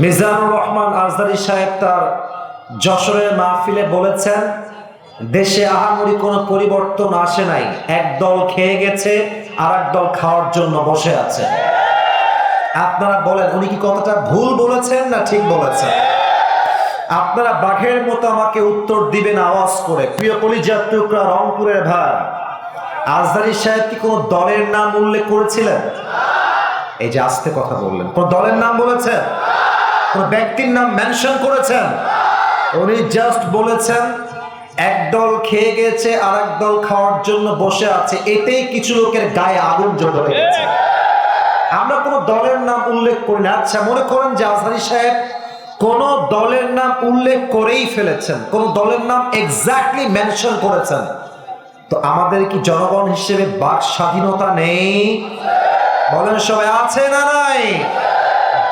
মিজানুর রহমান আজদারি সাহেব তার যশোরের মাহফিলে বলেছেন, দেশে আহামরি কোনো পরিবর্তন আসে নাই। এক দল খেয়ে গেছে আর এক দল খাওয়ার জন্য বসে আছে। আপনারা বলেন, উনি কি কথাটা ভুল বলেছেন না ঠিক বলেছেন? আপনারা বাঘের মতো আমাকে উত্তর দিবেন আওয়াজ করে। প্রিয় কলিজার টুকরা, রংপুরের ভাই আজদারি সাহেব কি কোনো দলের নাম উল্লেখ করেছিলেন? এই যে আস্তে কথা বললেন। কোন দলের নাম বলেছেন? কোন ব্যক্তির নাম মেনশন করেছেন? উনি জাস্ট বলেছেন, এক দল খেয়ে গেছে আর এক দল খাওয়ার জন্য বসে আছে। এতেই কিছু লোকের গায়ে আগুন জ্বলে হয়ে গেছে। আমরা কোনো দলের নাম উল্লেখ করি না। আচ্ছা মনে করেন যে আজহারি সাহেব কোন দলের নাম উল্লেখ করেই ফেলেছেন, কোন দলের নাম এক্স্যাক্টলি মেনশন করেছেন। তো আমাদের কি জনগণ হিসেবে বাক স্বাধীনতা নেই? বলেন সবাই, আছে না নাই?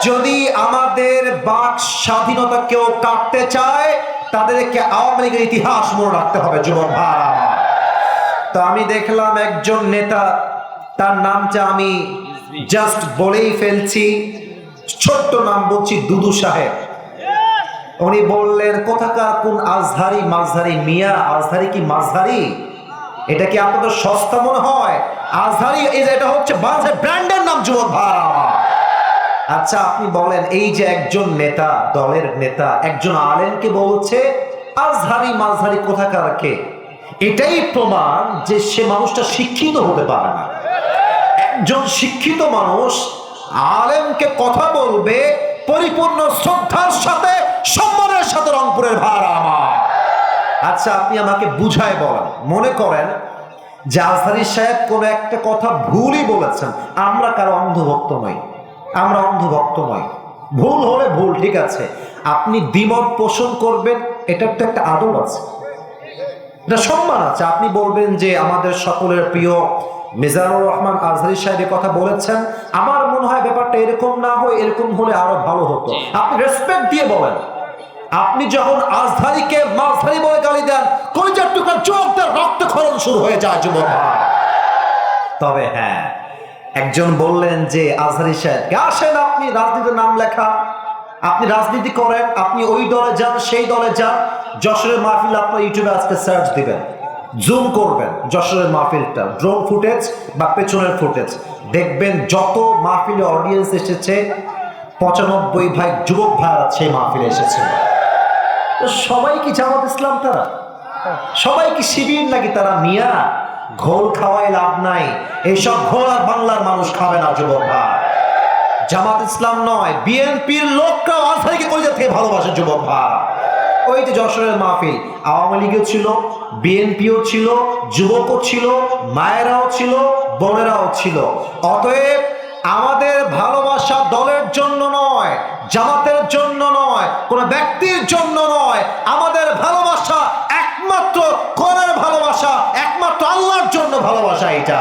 যদি আমাদের বাক স্বাধীনতা কেউ কাটতে চায়, তাদেরকে আওয়ামী লীগের ইতিহাস মনে রাখতে হবে, যুবক ভাই। তো আমি দেখলাম একজন নেতা, তার নামটা আমি জাস্ট বলেই ফেলছি, ছোট্ট নাম বলছি দুদু সাহেব। উনি বললেন, কোথাকার কোন আজহারি মাঝহারি মিয়া, আজহারি কি মাঝহারি? এটা কি আপনাদের সস্তা মনে হয়? যে এটা হচ্ছে ব্র্যান্ডের নাম, যুবক ভাই। আচ্ছা আপনি বলেন, এই যে একজন নেতা, দলের নেতা, একজন আলেমকে বলছে, আজহারি মাঝহারি কোথাকার কে? এটাই প্রমাণ যে সে মানুষটা শিক্ষিত হতে পারে না। একজন শিক্ষিত মানুষ আলেমকে কথা বলবে পরিপূর্ণ শ্রদ্ধার সাথে, সম্মানের সাথে রংপুরের ভার আমার। আচ্ছা আপনি আমাকে বুঝায় বলেন, মনে করেন যে আজহারি সাহেব কোন একটা কথা ভুলই বলেছেন। আমরা কারও অন্ধভক্ত নই। আমরা অন্ধভক্ত নই ভুল হলে ভুল, ঠিক আছে। আপনি দ্বিমত পোষণ করবেন, এটার তো একটা আদর আছে। এটা সম্মান আছে। আপনি বলবেন যে আমাদের সকলের প্রিয় মিজানুর রহমান আজহারি সাহেবের কথা বলেছেন, আমার মনে হয় ব্যাপারটা এরকম না হয়, এরকম হলে আরও ভালো হতো। আপনি রেসপেক্ট দিয়ে বলেন। আপনি যখন আজধারীকে মাঝধারি বলে গালি দেন, কলিজার টুকরা চোখ দেন রক্তক্ষরণ শুরু হয়ে যায় যুবক তবে হ্যাঁ একজন বললেন যে, আজহারি সাহেব আসেন আপনি? রাজনীতির নাম লেখা। আপনি রাজনীতি করেন, আপনি ওই দলে যান, সেই দলে যান। যশোরের মাহফিল আপনার ইউটিউবে আজকে সার্চ দিবেন। জুম করবেন, যশোরের মাহফিলটা। ড্রোন ফুটেজ বা পেছনের ফুটেজ দেখবেন যত মাহফিলে অডিয়েন্স এসেছে, পঁচানব্বই ভাই, যুবক ভাইরা সেই মাহফিলে এসেছে। সবাই কি জামাত ইসলাম তারা? সবাই কি শিবির নাকি তারা মিয়া? ঘোল খাওয়াই লাভ নাই। এইসব ঘোল আর বাংলার মানুষ খাবে না, যুবক ভাই। জামাত ইসলাম নয়, বিএনপির লোকরাও আজহারিকে কলিজা থেকে ভালোবাসে, যুবক ভাই। ওই যে যশোরের মাহফিল, আওয়ামী লীগও ছিল, বিএনপিও ছিল, যুবকও ছিল, মায়েরাও ছিল, বোনেরাও ছিল। অতএব আমাদের ভালোবাসা দলের জন্য নয়, জামাতের জন্য নয়, কোনো ব্যক্তির জন্য নয় আমাদের ভালোবাসা একমাত্র কোরআনের ভালোবাসা একমাত্র আল্লাহর জন্য ভালোবাসা এটা।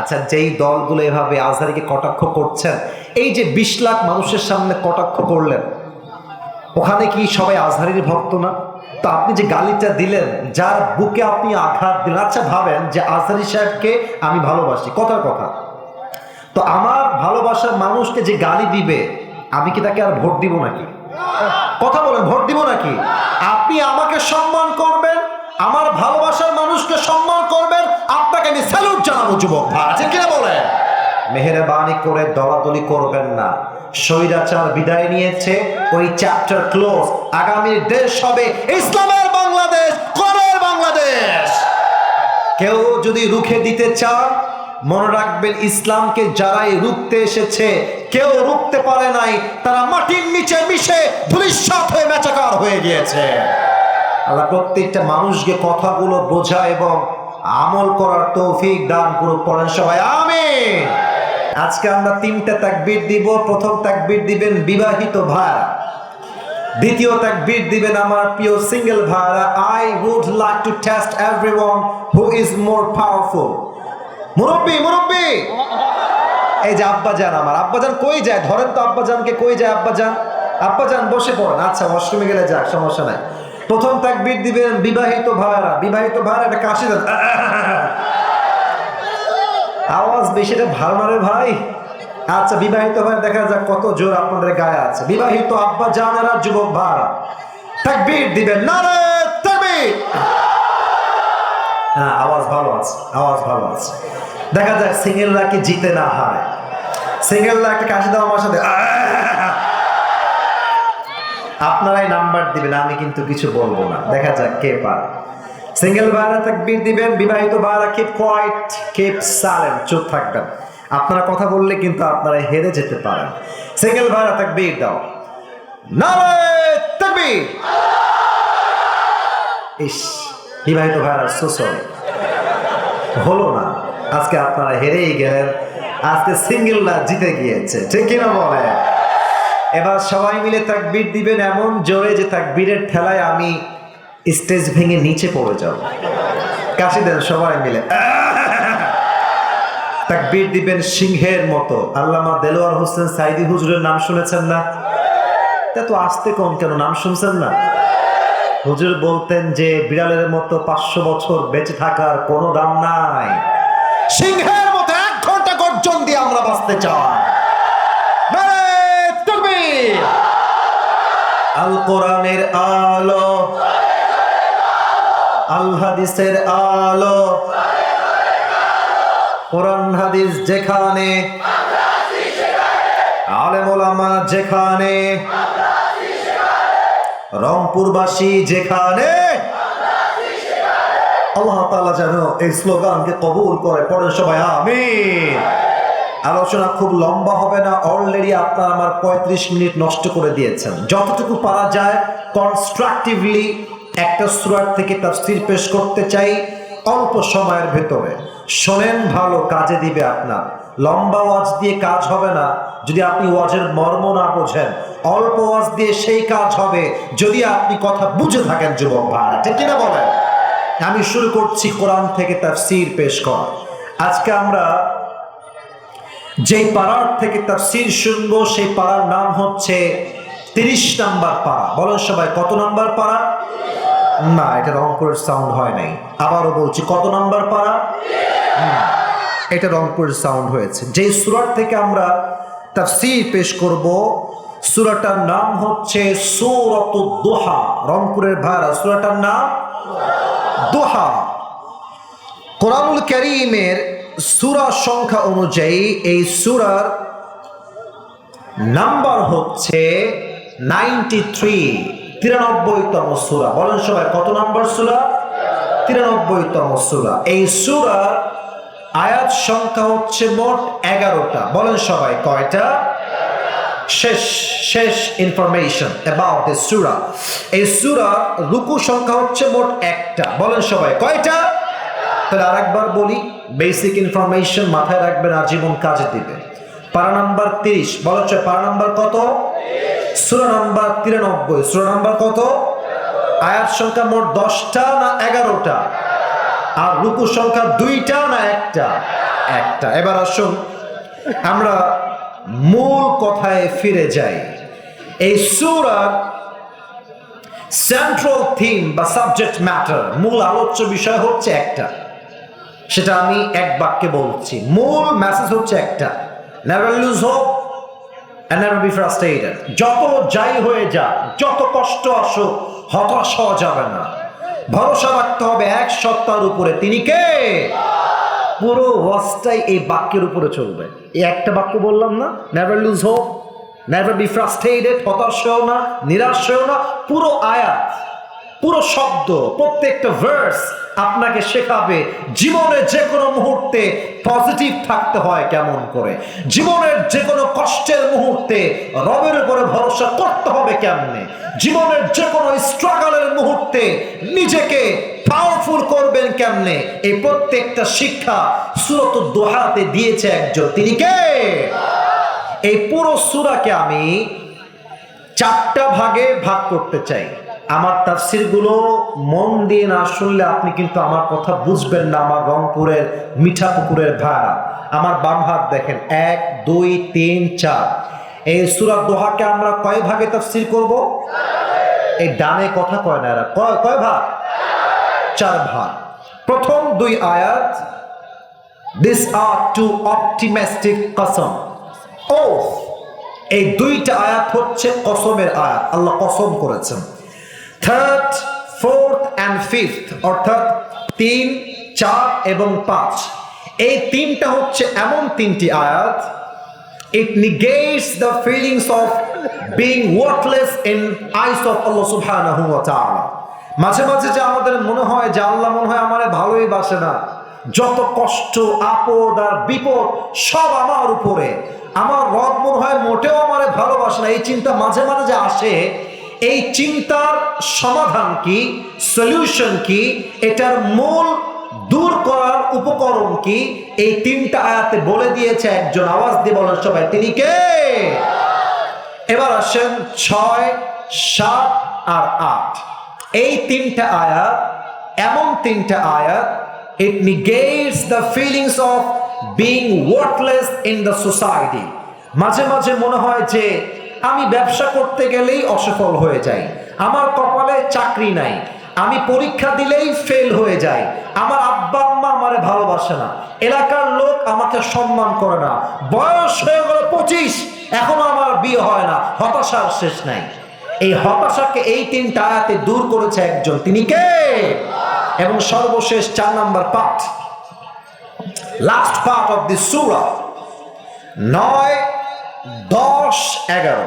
আচ্ছা যেই দলগুলো এভাবে আজহারিকে কটাক্ষ করছেন, এই যে বিশ লাখ মানুষের সামনে কটাক্ষ করলেন, ওখানে কি সবাই আজহারির ভক্ত না? তো আপনি যে গালিটা দিলেন, যার বুকে আপনি আঘাত দিলেন আচ্ছা ভাবেন যে আজহারি সাহেবকে আমি ভালোবাসি, কথার কথা। তো আমার ভালোবাসার মানুষকে যে গালি দিবে, আমি কি তাকে আর ভোট দিব নাকি? কথা বলেন, ভোট দিব নাকি? আপনি আমাকে সম্মান করবেন, আমার ভালোবাসার মানুষকে সম্মান করবেন আমি স্যালুট জানাব, যুবক ভাই। আছে কিনা বলেন মেহরবানি করে দলাদলি করবেন না। স্বৈরাচার বিদায় নিয়েছে, ওই চ্যাপ্টার ক্লোজ আগামী দেশ হবে ইসলামের বাংলাদেশ, করের বাংলাদেশ। কেউ যদি রুখে দিতে চান মনে রাখবেন ইসলামকে যারাই রুখতে এসেছে, কেউ রুখতে পারে নাই, তারা মাটির নিচে মিশে ধূলিসাৎ হয়ে মেচাকার হয়ে গিয়েছে। আল্লাহ প্রত্যেকটা মানুষকে কথাগুলো বোঝা এবং আমল করার তৌফিক দান করুক পড়েন সবাই আমি আজকে আমরা তিনটা তাকবীর দিব। প্রথম তাকবীর দিবেন বিবাহিত ভাইরা। দ্বিতীয় তাকবীর দিবেন আমার প্রিয় সিঙ্গেল ভাইরা। I would like to test everyone who is more powerful মুরব্বি মুরব্বি! এই যে আব্বাজান আমার। আব্বাজান কই যায়? ধরেন তো আব্বাজানকে কই যায় আব্বাজান? আব্বাজান বসে পড়েন। আচ্ছা ওয়াশরুমে গেলে যাক, সমস্যা নাই। প্রথম তাকবীর দিবেন বিবাহিত ভাইরা বিবাহিত ভাইরা একটা কাশি দেন আওয়াজ বেশিটা ভালো না ভাই? আচ্ছা বিবাহিত ভাই দেখা যাক কত জোর আপনাদের গায়ে আছে। বিবাহিত আব্বা জানেরা, যুবক ভাড়া তাকবীর দিবেন। না রে তাকবীর! হ্যাঁ আওয়াজ ভালো আছে, আওয়াজ ভালো আছে। দেখা যাক, সিঙ্গেলরা কি জিতে না হারে। সিঙ্গেলরা একটা কাশি দাও আমার সাথে আপনারাই নাম্বার দিবেন, আমি কিন্তু কিছু বলব না। দেখা যাক কে পার। সিঙ্গেল ভাড়া তাকবীর দিবেন, বিবাহিত ভাড়া কিপ কোয়াইট কিপ সাইলেন্ট চুপ থাকবেন। আপনারা কথা বললে কিন্তু আপনারা হেরে যেতে পারেন। সিঙ্গেল ভাড়া তাকবীর দাও। নারে তাকবীর! ইস, বিবাহিত ভাইরা সো সরি হলো না। আজকে আপনারা হেরেই গেলেন। আজকে সিঙ্গেলরা জিতে গিয়েছে। ঠিক কিনা বলে এবার সবাই মিলে তাকবীর দিবেন এমন জোরে যে তাকবীরের ঠেলায় আমি স্টেজ ভেঙে নিচে পড়ে যাব। কাশি দেন সবাই মিলে। তাকবীর দিবেন সিংহের মতো। আল্লামা দেলোয়ার হোসেন সাইদি হুজুরের নাম শুনেছেন না? তা তো আসতে কম কেন? নাম শুনছেন না? হুজুর বলতেন যে বিড়ালের মতো পাঁচশো বছর বেঁচে থাকার কোনো দাম নাই। সিংহের মতো এক ঘণ্টা গর্জন দিয়ে আমরা বাঁচতে চাই! আল কোরআনের আলো। আল হাদিসের আলো। কোরআন, হাদিস যেখানে। আলেম যেখানে। রংপুরবাসী যেখানে। আল্লাহ তাআলা যেন এই স্লোগানকে কবুল করে, পড়েন সবাই, আমিন। আলোচনা খুব লম্বা হবে না। অলরেডি আপনার আমার পঁয়ত্রিশ মিনিট নষ্ট করে দিয়েছেন। যতটুকু পারা যায় কনস্ট্রাকটিভলি একটা সুরাট থেকে তাফসীর পেশ করতে চাই অল্প সময়ের ভেতরে। শোনেন, ভালো কাজে দিবে আপনার। লম্বা ওয়াজ দিয়ে কাজ হবে না। যদি আপনি ওয়াজের মর্ম না বোঝেন, অল্প ওয়াজ দিয়ে সেই কাজ হবে যদি আপনি কথা বুঝে থাকেন, যুবক ভাই ঠিক কিনা বলেন? আমি শুরু করছি কোরআন থেকে তাফসীর পেশ কর আজকে আমরা যেই পাড়ার থেকে তাফসীর শুনব সেই পাড়ার নাম হচ্ছে তিরিশ নাম্বার পাড়া। বলেন সবাই কত নাম্বার পাড়া? না এটা রংপুরের সাউন্ড হয় নাই। আবারও বলছি কত নাম্বার পাড়া? হুম, এটা রংপুরের সাউন্ড হয়েছে। যেই সুরাট থেকে আমরা তার তাফসীর পেশ করব সুরাটার নাম হচ্ছে সূরাত দোহা। রংপুরের ভাড়া সুরাটার নাম দোহা। কোরআনুল করিমের সুরা সংখ্যা অনুযায়ী এই সুরার নাম্বার হচ্ছে নাইনটি থ্রি, তিরানব্বইতম সুরা। বলেন সবাই, কত নাম্বার সুরা? তিরানব্বইতম সুরা। এই সুরার আয়াত সংখ্যা হচ্ছে মোট এগারোটা। বলেন সবাই, কয়টা? শেষ শেষ ইনফরমেশন অ্যাবাউট দিস সূরা। এই সুরা রুকু সংখ্যা হচ্ছে মোট একটা। বলেন সবাই, কয়টা? তাহলে আরেকবার বলি বেসিক ইনফরমেশন মাথায় রাখবেন, আজীবন কাজে দিবে। পারা নাম্বার তিরিশ বলেন হচ্ছে পারা নাম্বার কত? সূরা নাম্বার তিরানব্বই। সূরা নাম্বার কত? আয়াত সংখ্যা মোট দশটা না এগারোটা? আর রুকু সংখ্যা দুইটা না একটা? একটা। এবার আসুন, আমরা মূল কথায় ফিরে যাই। এই সুরার সেন্ট্রাল থিম বা সাবজেক্ট ম্যাটার মূল আলোচ্য বিষয় হচ্ছে একটা। সেটা আমি এক বাক্যে বলছি। মূল মেসেজ হচ্ছে একটা। Never lose hope and never যত যাই হয়ে যাক, যত কষ্ট আসুক, হতাশ হওয়া যাবে না। ভরসা রাখতে হবে এক সত্তার উপরে। তিনি কে? পুরো ওয়াজটাই এই বাক্যের উপরে চলবে। এই একটা বাক্য বললাম না? Never lose hope never be frustrated হতাশ হও না, নিরাশ হও না। পুরো আয়াত, পুরো শব্দ, প্রত্যেকটা ভার্স আপনাকে শেখাবে জীবনের যে কোনো মুহূর্তে পজিটিভ থাকতে হয় কেমন করে। জীবনের যে কোনো কষ্টের মুহূর্তে রবের উপরে ভরসা করতে হবে কেমনে। জীবনের যে কোনো স্ট্রাগলের মুহূর্তে নিজেকে পাওয়ারফুল করবেন কেমনে। এই প্রত্যেকটা শিক্ষা সুরত দোহাতে দিয়েছে একজন। তিনি কে? এই পুরো সুরাকে আমি চারটা ভাগে ভাগ করতে চাই। আমার তাফসিরগুলো মন দিয়ে না শুনলে আপনি কিন্তু আমার কথা বুঝবেন না, আমার রংপুরের, মিঠাপুকুরের ভাড়া। আমার বাম হাত দেখেন, এক, দুই, তিন, চার। এই সুরা দোহাকে আমরা কয় ভাগে তাফসির করব? এই ডানে কথা কয় না এরা? কয় কয় ভাগ? চার ভাগ। প্রথম দুই আয়াত দিস আর টু অপটিমিস্টিক কসম ও এই দুইটা আয়াত হচ্ছে কসমের আয়াত। আল্লাহ কসম করেছেন। থার্ড ফোর্থ অ্যান্ড ফিফথ অর্থাৎ তিন, চার এবং পাঁচ। এই তিনটা হচ্ছে এমন তিনটি আয়াত। It negates the feelings of being worthless in eyes of Allah subhanahu wa ta'ala মাঝে মাঝে যে আমাদের মনে হয় যে আল্লাহ মনে হয় আমার ভালোই বাসে না। যত কষ্ট, আপদ আর বিপদ সব আমার উপরে। আমার রব মনে হয় মোটেও আমার ভালোবাসে না। এই চিন্তা মাঝে মাঝে যে আসে এই চিন্তার সমাধান কি সলিউশন কি, এটার মূল দূর করার উপকরণ কি? এই তিনটা আয়াতে বলে দিয়েছে একজন আওয়াজ দিয়ে বলেন সবাই, তিনি কে? এবার আসেন ছয়, সাত আর আট। এই তিনটা আয়াত, এমন তিনটা আয়াত it negates the feelings of being worthless in the society মাঝে মাঝে মনে হয় যে আমি ব্যবসা করতে গেলেই অসফল হয়ে যাই। আমার কপালে চাকরি নাই। আমি পরীক্ষা দিলেই ফেল হয়ে যাই। আমার আব্বা আম্মা আমারে ভালোবাসে না। এলাকার লোক আমাকে সম্মান করে না। বয়স হয়ে গেল পঁচিশ। এখনও আমার বিয়ে হয় না। হতাশার শেষ নাই। এই হতাশাকে এই তিনটা আয়াতে দূর করেছে একজন। তিনি কে? এবং সর্বশেষ চার number part last part of the সুরা নয় দশ এগারো।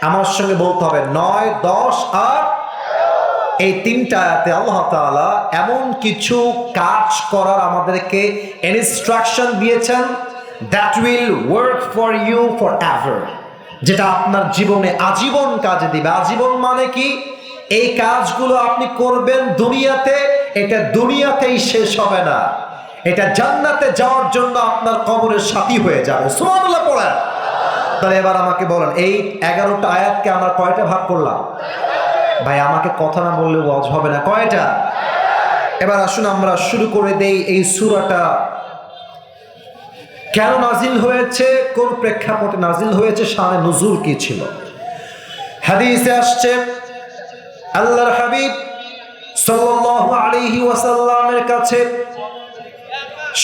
আমার সঙ্গে বলতে হবে নয়, দশ আর এই তিনটা আয়াতে আল্লাহ তাআলা এমন কিছু কাজ করার আমাদেরকে ইনস্ট্রাকশন দিয়েছেন that will work for you for ever যেটা আপনার জীবনে আজীবন কাজে দিবে। আজীবন মানে কি? এই কাজগুলো আপনি করবেন দুনিয়াতে, এটা দুনিয়াতেই শেষ হবে না। এটা জান্নাতে যাওয়ার জন্য আপনার কবরের সাথী হয়ে যাবে। সুবহানাল্লাহ পড়েন। তাহলে এবার আমাকে বলেন, এই এগারোটা আয়াতকে আমরা কয়টা ভাগ করলাম? ভাই, আমাকে কথা না বললে ওয়াজ হবে না। কয়টা? এবার আসুন, আমরা শুরু করে দেই এই সুরাটা। কেন নাজিল হয়েছে? কোন প্রেক্ষাপটে নাজিল হয়েছে? শানে নজুল কি ছিল? হাদিসে আসছে, আল্লাহর হাবিব সাল্লাল্লাহু আলাইহি ওয়াসাল্লামের কাছে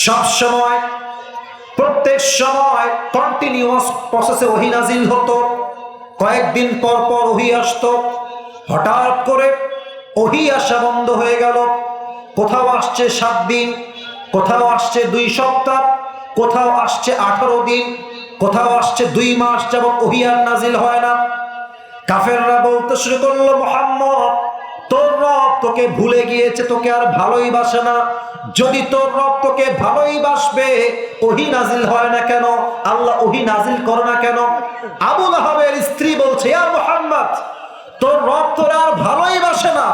সব সময় প্রত্যেক সময় কন্টিনিউয়াস প্রসেসে ওহি নাজিল হতো। কয়েকদিন পর পর ওহি আসতো। হঠাৎ করে ওহি আসা বন্ধ হয়ে গেল। কোথাও আসছে সাত দিন, কোথাও আসছে দুই সপ্তাহ, কোথাও আসছে আঠারো দিন, কোথাও আসছে দুই মাস যাবত ওহি আর নাজিল হয় না। কাফেররা বলতে শুরু করল, মোহাম্মদ, তোর রব তোকে ভুলে গিয়েছে, তোকে আর ভালোই বাসে না। যদি তোর রক্তকে ভালোই বাসবে, ওহি নাজিল হয় না কেন? আল্লাহ ওহি নাজিল করে না কেন? আবুল আহাবের স্ত্রী বলছে আর মোহাম্মদ, তোর রক্তরা আর ভালোই বাসে না।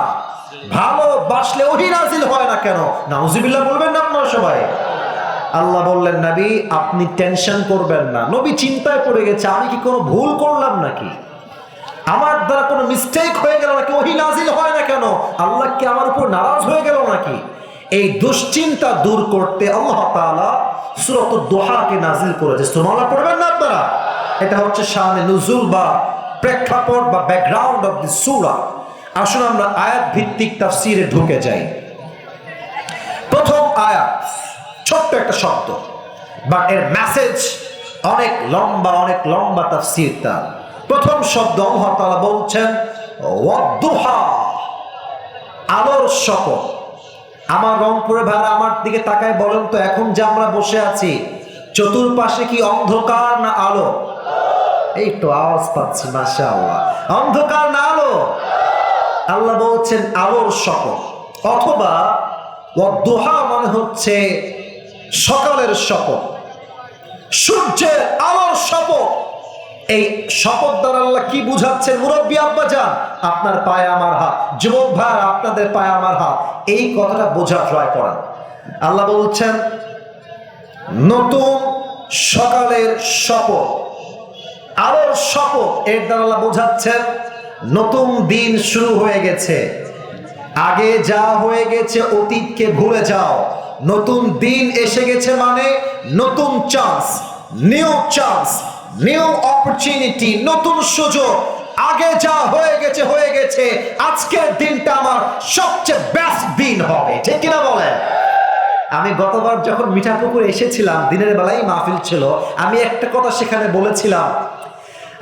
ভালো বাসলে ওহি নাজিল হয় না কেন? নাউজিবিল্লাহ বলবেন না আপনারা সবাই। আল্লাহ বললেন, নবী, আপনি টেনশন করবেন না। নবী চিন্তায় পড়ে গেছে, আমি কি কোনো ভুল করলাম নাকি? আমার দ্বারা কোনো মিস্টেক হয়ে গেল নাকি? ওহি নাজিল হয় না কেন? আল্লাহ কি আমার উপর নারাজ হয়ে গেল নাকি? এই দুশ্চিন্তা দূর করতে আল্লাহ তাআলা সূরাত দোহাকে নাজিল করেছে। সুবহানাল্লাহ, পড়বেন না আপনারা? এটা হচ্ছে শানে নুজুল বা প্রেক্ষাপট বা ব্যাকগ্রাউন্ড অফ দি সুরা আসুন আমরা আয়াত ভিত্তিক তাফসীরে ঢুকে যাই। প্রথম আয়াত, ছোট্ট একটা শব্দ বাট এর মেসেজ অনেক লম্বা অনেক লম্বা তাফসীর তার। প্রথম শব্দ আল্লাহ তাআলা বলছেন আলোর শপথ। আমার রংপুরে ভাড়া আমার দিকে তাকায় বলেন তো, এখন যে আমরা বসে আছি, চতুর্পাশে কি অন্ধকার না আলো? এই তো আওয়াজ পাচ্ছি মাসা আল্লাহ অন্ধকার না আলো? আল্লাহ বলছেন আলোর শপথ, অথবা ওয়াদ্দুহা মানে হচ্ছে সকালের শপথ, সূর্যের আলোর শপথ। এই শপথ দ্বারা আল্লাহ কি বুঝাচ্ছেন? মুরব্বী আব্বা যান আপনার পায়ে আমার হাত। যুবক ভাই আপনাদের পায়ে আমার হাত। এই কথাটা বোঝা ট্রাই করেন। আল্লাহ বলছেন, নতুন সকালের শপথ, আলোর শপথ। এর দ্বারা আল্লাহ বোঝাচ্ছেন, নতুন দিন শুরু হয়ে গেছে। আগে যা হয়ে গেছে, অতীতকে ভুলে যাও। নতুন দিন এসে গেছে মানে নতুন chance new chance new opportunity নতুন সুযোগ আগে যা হয়ে গেছে হয়ে গেছে আজকের দিনটা আমার সবচেয়ে বেস্ট দিন হবে ঠিক কিনা বলেন আমি গতবার যখন মিঠাপুকুর এসেছিলাম দিনের বেলায় মাহফিল ছিল আমি একটা কথা সেখানে বলেছিলাম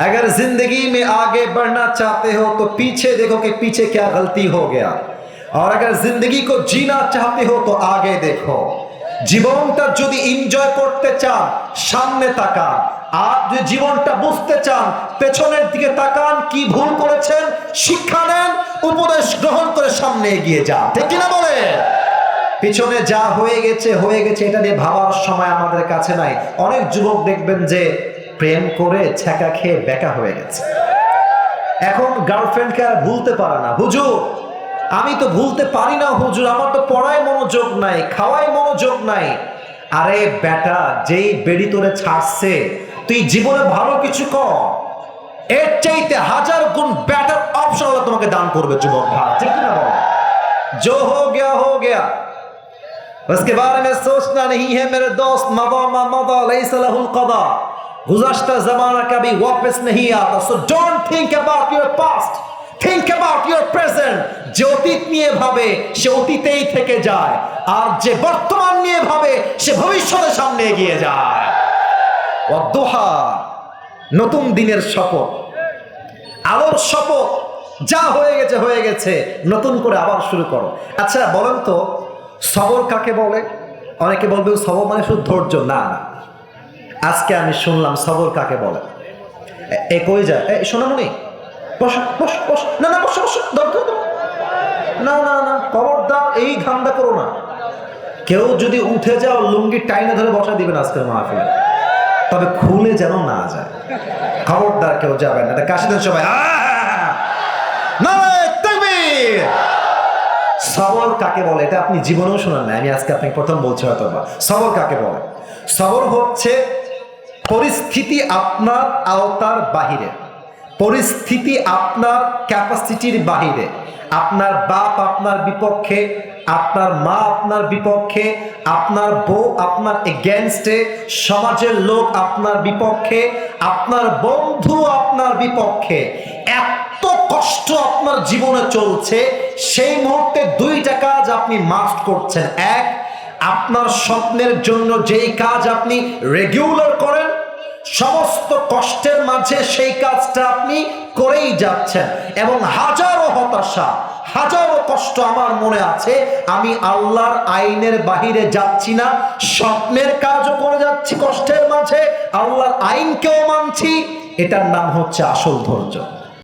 अगर जिंदगी में आगे बढ़ना चाहते हो तो पीछे देखो कि पीछे क्या गलती हो गया और अगर जिंदगी को जीना चाहते हो तो आगे देखो জীবনটা যদি এনজয় করতে চান সামনে তাকান আর যদি জীবনটা বুঝতে চান, পেছনের দিকে তাকান, কি ভুল করেছেন, শিক্ষা নেন, উপদেশ গ্রহণ করে সামনে এগিয়ে যান। ঠিক কিনা বলে? পিছনে যা হয়ে গেছে হয়ে গেছে, এটা নিয়ে ভাবার সময় আমাদের কাছে নাই। অনেক যুবক দেখবেন যে প্রেম করে ছ্যাঁকা খেয়ে বেকা হয়ে গেছে। এখন গার্লফ্রেন্ডকে আর ভুলতে পারে না। হুজুর, আমি তো ভুলতে পারি না, হুজুর, আমার তো পড়ায় মনোযোগ নাই, খাওয়ায় মনোযোগ নাই। আরে বেটা, যেই বেড়ি তোরে ছাড়ছে তুই জীবনে ভালো কিছু কর এর চাইতে হাজার গুণ ব্যাটার অপশন আল্লাহ তোমাকে দান করবে যুবক ভাই ঠিক না বল जो हो गया हो गया उसके बारे में सोचना नहीं है मेरे दोस्त मदा मा मदा लैस लहुल कदा गुज़श्ता जमाना कभी वापस नहीं आता so don't think about your past think about your present যে অতীত নিয়ে ভাবে সে অতীতেই থেকে যায় আর যে বর্তমান নিয়ে ভাবে সে ভবিষ্যতের সামনে এগিয়ে যায় অদোহা নতুন দিনের শপথ। আলোর শপথ, যা হয়ে গেছে হয়ে গেছে, নতুন করে আবার শুরু করো। আচ্ছা বলেন তো, সবর কাকে বলে? অনেকে বলবে, সবর মানে শুধু ধৈর্য, না আজকে আমি শুনলাম সবর কাকে বলে? এ- কই যায়? এ সোনামণি বস বস বস। না না, বস বস। না না না, খবরদার এই ধান্দা করো না। কেউ যদি উঠে যাও, লুঙ্গি টাইনে ধরে বসা দিবেন আজকের মাহফিলে। তবে খুলে যেন না যায়। খবরদার কেউ যাবেন এটা কাশি দেন সবাই সবর কাকে বলে? এটা আপনি জীবনেও শোনেন না আমি আজকে আপনাকে প্রথম বলছি হয়তো সবর কাকে বলে? সবর হচ্ছে পরিস্থিতি আপনার আওতার বাহিরে। পরিস্থিতি আপনার ক্যাপাসিটির বাহিরে। আপনার বাপ আপনার বিপক্ষে আপনার মা আপনার বিপক্ষে, আপনার বউ আপনার এগেনস্টে সমাজের লোক আপনার বিপক্ষে, আপনার বন্ধু আপনার বিপক্ষে। এত কষ্ট আপনার জীবনে চলছে, সেই মুহূর্তে দুইটা কাজ আপনি মাস্ট করছেন। এক, আপনার স্বপ্নের জন্য যেই কাজ আপনি রেগুলার করেন, সমস্ত কষ্টের মাঝে সেই কাজটা আপনি করেই যাচ্ছেন এবং হাজারো হতাশা হাজারো কষ্ট আমার মনে আছে, আমি আল্লাহর আইনের বাহিরে যাচ্ছি না, স্বপ্নের কাজও করে যাচ্ছি কষ্টের মাঝে, আল্লাহর আইনকেও মানছি, এটার নাম হচ্ছে আসল ধৈর্য।